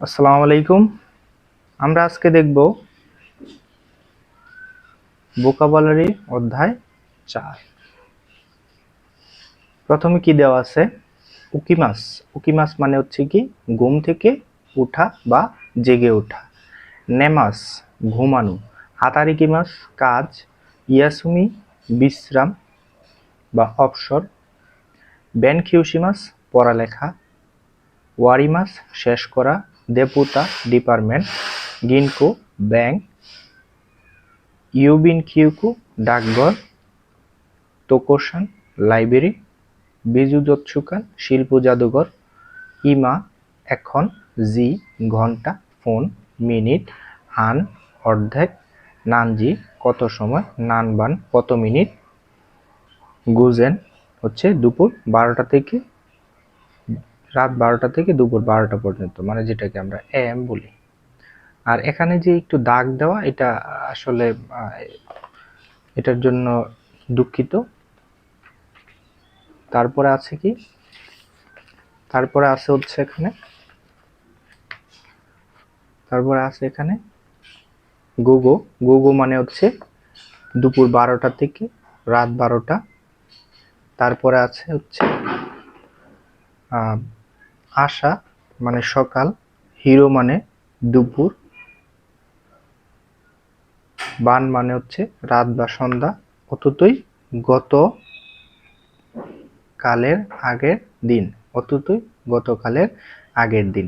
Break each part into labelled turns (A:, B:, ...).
A: আসসালামু আলাইকুম। আমরা আজকে দেখব ভোকাবুলারি অধ্যায় চার। প্রথমে কি দেওয়া আছে? উকিমাস উকিমাস মানে হচ্ছে কি, ঘুম থেকে উঠা বা জেগে ওঠা। নেমাস ঘুমানো। হাতারিকিমাস কাজ। ইয়াসুমি, বিশ্রাম বা অবসর। বেনকিউসিমাস পড়ালেখা। ওয়ারিমাস শেষ করা। দেপুতা ডিপার্টমেন্ট গিনকো ব্যাংক ইউবিন কিউকু ডাকঘর তোকোশান লাইব্রেরি বিজু জৎসুকান শিল্প জাদুঘর ইমা এখন জি ঘণ্টা ফোন মিনিট আন অর্ধেক নানজি কত সময় নানবান কত মিনিট গুজেন হচ্ছে দুপুর বারোটা থেকে রাত বারোটা থেকে দুপুর বারোটা পর্যন্ত মানে যেটাকে আমরা এম বলি। আর এখানে যে একটু দাগ দেওয়া, এটা আসলে এটার জন্য দুঃখিত। তারপরে আছে কি? তারপরে আছে হচ্ছে এখানে, তারপরে আছে এখানে গোগো গোগো মানে হচ্ছে দুপুর বারোটা থেকে রাত বারোটা। তারপরে আছে হচ্ছে আশা মানে সকাল, হিরো মানে দুপুর, বান মানে হচ্ছে রাত বা সন্ধ্যা। অততই গত কালের আগের দিন, অততই গতকালের আগের দিন।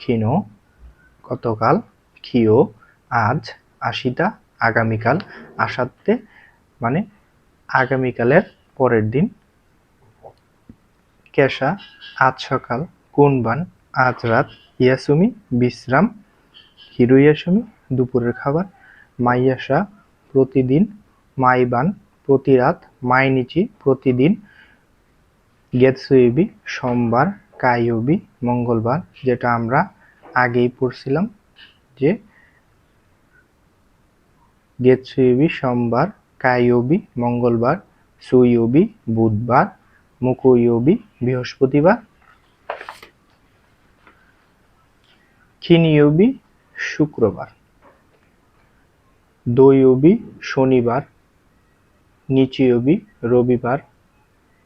A: ক্ষীণ, গতকাল, ক্ষিয়, আজ আশিটা আগামীকাল আসাতে মানে আগামীকালের পরের দিন। কেশা, আজ সকাল কুনবান? আজ রাত ইয়াসুমি, বিশ্রাম, হিরুইয়াসুমি, দুপুরের খাবার মাইয়াসা প্রতিদিন, মাইবান প্রতি রাত মাইনিচি প্রতিদিন গেতসুইবি সোমবার, কাইয়বি, মঙ্গলবার, যেটা আমরা আগেই পড়ছিলাম যে গেতসুইবি সোমবার, কাইয়বি, মঙ্গলবার, সুইয়বি, বুধবার মুকুইয়বি বৃহস্পতিবার খিনিয়বি শুক্রবার, দৈয়বি শনিবার, নিচিয়বি রবিবার,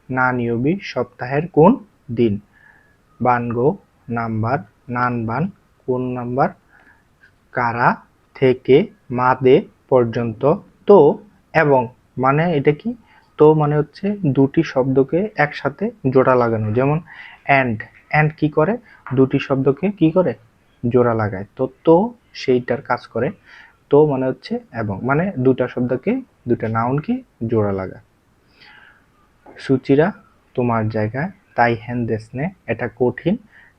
A: নানিয়বি সপ্তাহের কোন দিন? বানগো, নাম্বার, নানবান, কোন নাম্বার? কারা থেকে, মাদে পর্যন্ত, তো এবং মানে এটা কি? তো মানে হচ্ছে দুটি শব্দকে একসাথে জোড়া লাগানো, যেমন অ্যান্ড অ্যান্ড কি করে? দুটি শব্দকে কি করে? জোড়া লাগায়। তো তো সেইটার কাজ করে। তো মানে হচ্ছে এবং। মানে দুটা শব্দকে, দুটা নাউনকে জোড়া লাগায়। সুচিরা, তোমার জায়গায়, তাই হেন দেশনে এটা কঠিন,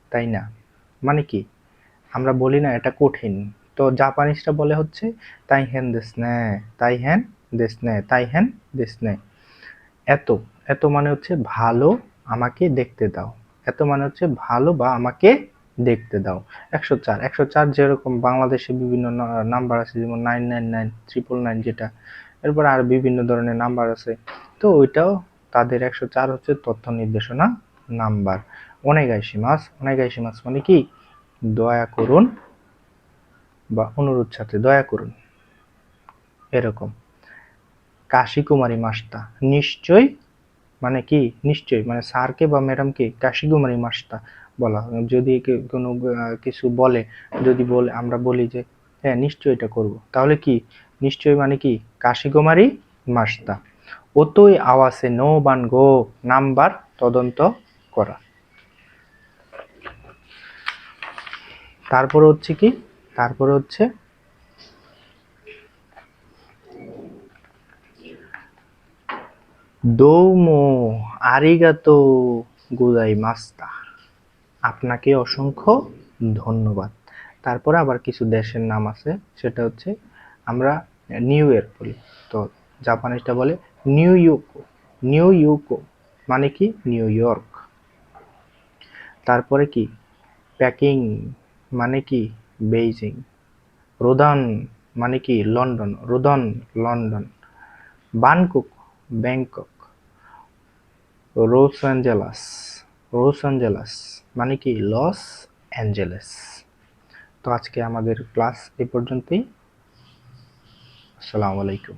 A: তাই না? মানে কি? আমরা বলি না এটা কঠিন। তো জাপানিজটা বলে হচ্ছে, তাই হেন দেশনে তাই হেন দেশনে তাই হেন দেশনে এত এত মানে হচ্ছে ভালো আমাকে দেখতে দাও। এত মানে হচ্ছে ভালো বা আমাকে দেখতে দাও। একশো চার একশো চার যেরকম বাংলাদেশে বিভিন্ন নাম্বার আছে, যেমন nine nine nine triple nine যেটা, এরপর আর বিভিন্ন ধরনের নাম্বার আছে। তো ওইটাও তাদের একশো চার হচ্ছে তথ্য নির্দেশনা নাম্বার অনেগাইশি মাস অনেগাইশি মাস মানে কি? দয়া করুন বা অনুরোধ সাথে দয়া করুন। এরকম। কাশী কুমারী মাস্তা নিশ্চয় মানে কি? নিশ্চয় মানে স্যারকে বা ম্যাডামকে কাশী কুমারী মাস্তা বলা, যদি কোনো কিছু বলে, যদি বলে, আমরা বলি যে হ্যাঁ নিশ্চয় এটা করব। তাহলে কি? নিশ্চয় মানে কি? কাশী কুমারী মাস্তা। অতই আওয়াসে নো বান গো, নাম্বার তদন্ত করা। তারপরে হচ্ছে কি? তারপরে হচ্ছে দৌমো, আরিগাতো গোদাই মাস্তা। আপনাকে অসংখ্য ধন্যবাদ। তারপরে আবার কিছু দেশের নাম আছে, সেটা হচ্ছে আমরা নিউ ইয়ার বলি। তো জাপানিজটা বলে নিউ ইউকো নিউ ইউকো মানে কি? নিউ ইয়র্ক তারপরে কি? প্যাকিং মানে কি? বেইজিং রোদন মানে কি? London রোদন London Bangkok Bangkok Los Angeles Los Angeles মানে কি? লস অ্যাঞ্জেলেস তো আজকে আমাদের ক্লাস এ পর্যন্তই। আসসালামু আলাইকুম।